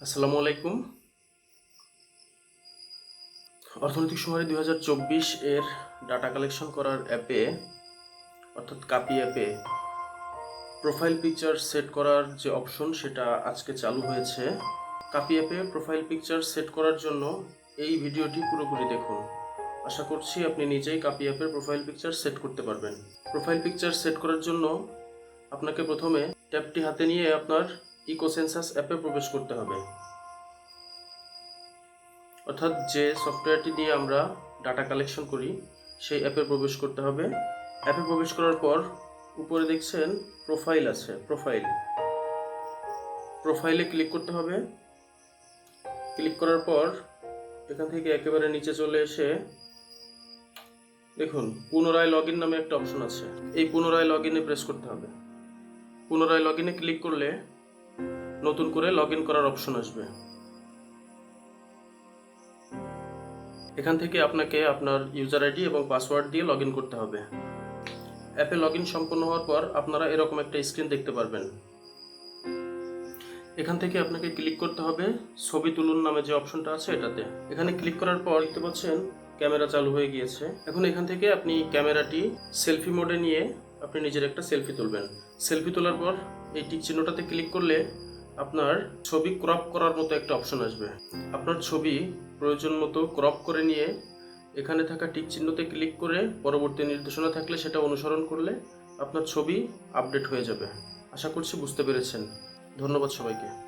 আসসালামু আলাইকুম। অর্থনৈতিক সুমারি দুই হাজার চব্বিশ এর ডাটা কালেকশন করার অ্যাপে অর্থাৎ কাপি অ্যাপে প্রোফাইল পিকচার সেট করার যে অপশন সেটা আজকে চালু হয়েছে। কাপি অ্যাপে প্রোফাইল পিকচার সেট করার জন্য এই ভিডিওটি পুরোপুরি দেখুন। আশা করছি আপনি নিজেই কাপি অ্যাপের প্রোফাইল পিকচার সেট করতে পারবেন। প্রোফাইল পিকচার সেট করার জন্য আপনাকে প্রথমে ট্যাবটি হাতে নিয়ে আপনার ইকোসেন্সাস অ্যাপে প্রবেশ করতে হবে। অর্থাৎ যে সফটওয়্যারটি দিয়ে আমরা ডাটা কালেকশন করি, সেই অ্যাপে প্রবেশ করতে হবে। অ্যাপে প্রবেশ করার পর উপরে দেখছেন প্রোফাইল আছে প্রোফাইল প্রোফাইলে ক্লিক করতে হবে। ক্লিক করার পর এখান থেকে একেবারে নিচে চলে এসে দেখুন, পুনরায় লগ নামে একটা অপশন আছে। এই পুনরায় লগ প্রেস করতে হবে। পুনরায় লগ ক্লিক করলে নতুন করে লগ ইন করার অপশন আসবে। এখান থেকে আপনাকে আপনার ইউজার আইডি এবং পাসওয়ার্ড দিয়ে লগ করতে হবে। অ্যাপে লগ ইন সম্পন্ন হওয়ার পর আপনারা এরকম একটা স্ক্রিন দেখতে পারবেন। এখান থেকে আপনাকে ক্লিক করতে হবে ছবি তুলুন নামে যে অপশনটা আছে এটাতে। এখানে ক্লিক করার পর দেখতে পাচ্ছেন ক্যামেরা চালু হয়ে গিয়েছে। এখন এখান থেকে আপনি ক্যামেরাটি সেলফি মোডে নিয়ে আপনি নিজের একটা সেলফি তুলবেন। সেলফি তোলার পর এই টিক চিহ্নটাতে ক্লিক করলে আপনার ছবি ক্রপ করার মতো একটা অপশন আসবে। আপনার ছবি প্রয়োজন মতো ক্রপ করে নিয়ে এখানে থাকা টিক চিহ্নতে ক্লিক করে পরবর্তী নির্দেশনা থাকলে সেটা অনুসরণ করলে আপনার ছবি আপডেট হয়ে যাবে। আশা করছি বুঝতে পেরেছেন। ধন্যবাদ সবাইকে।